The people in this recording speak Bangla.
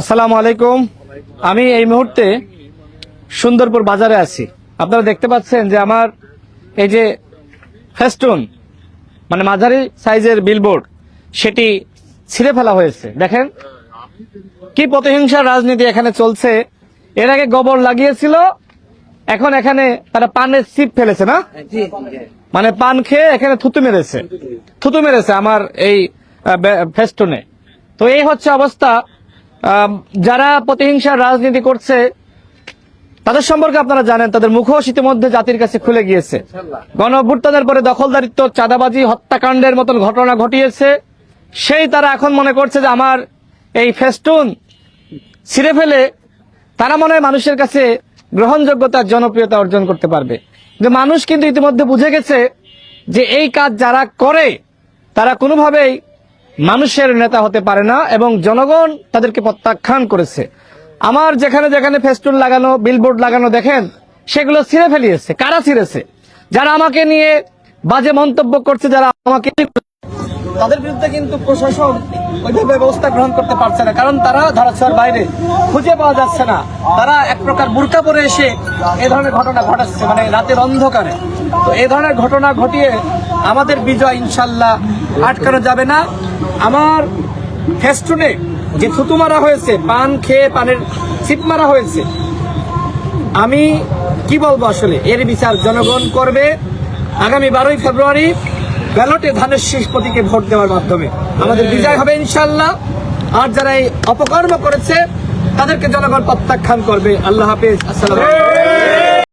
আসসালামু আলাইকুম। আমি এই মুহূর্তে সুন্দরপুর বাজারে আছি। আপনারা দেখতে পাচ্ছেন যে আমার এই যে ফেস্টুন মানে মাঝারি সাইজের বিলবোর্ড সেটি ছিঁড়ে ফেলা হয়েছে। দেখেন কি প্রতিহিংসার রাজনীতি এখানে চলছে। এর আগে গোবর লাগিয়েছিল এখন এখানে তারা পানের সিপ ফেলেছে না? মানে পান খেয়ে এখানে থুতু মেরেছে। থুতু মেরেছে আমার এই ফেস্টুনে। তো এই হচ্ছে অবস্থা। যারা প্রতিহিংসার রাজনীতি করছে তাদের সম্পর্কে আপনারা জানেন তাদের মুখোশ ইতিমধ্যে জাতির কাছে খুলে গিয়েছে। গণ পরে দখলদারিত্ব চাঁদাবাজি হত্যাকাণ্ডের মতন ঘটনা ঘটিয়েছে। সেই তারা এখন মনে করছে যে আমার এই ফেস্টুন ছিঁড়ে ফেলে তারা মনে হয় মানুষের কাছে গ্রহণযোগ্যতা জনপ্রিয়তা অর্জন করতে পারবে। যে মানুষ কিন্তু ইতিমধ্যে বুঝে গেছে যে এই কাজ যারা করে তারা কোনোভাবেই মানুষের নেতা হতে পারে না এবং জনগণ তাদেরকে প্রত্যাখ্যান করেছে। আমার যেখানে যেখানে ফেস্টুন লাগানো বিলবোর্ড লাগানো দেখেন, সেগুলো ছিঁড়ে ফেলিয়েছে। কারা ছিঁড়েছে? যারা আমাকে নিয়ে বাজে মন্তব্য করছে, যারা আমাকে তাদের বিরুদ্ধে কিন্তু প্রশাসন ওইভাবে ব্যবস্থা গ্রহণ করতে পারছে না, কারণ তারা ধরাছোঁয়ার বাইরে। খুঁজে পাওয়া যাচ্ছে না। তারা এক প্রকার বুরকা পরে এসে এ ধরনের ঘটনা ঘটাচ্ছে মানে রাতের অন্ধকারে। তো এ ধরনের ঘটনা ঘটিয়ে আমাদের বিজয় ইনশাল্লাহ আটকানো যাবে না। আমার ফেস্টুনে যে থুতু মারা হয়েছে, পান খেয়ে পানের ছিপ মারা হয়েছে, আমি কি বলব আসলে? এর বিচার জনগণ করবে আগামী বারোই ফেব্রুয়ারি ব্যালটে ধানের শীষ প্রতীকে ভোট দেওয়ার মাধ্যমে। আমাদের বিজয় হবে ইনশাল্লাহ আর যারা এই অপকর্ম করেছে, তাদেরকে জনগণ প্রত্যাখ্যান করবে। আল্লাহ হাফিজ। আসসালাম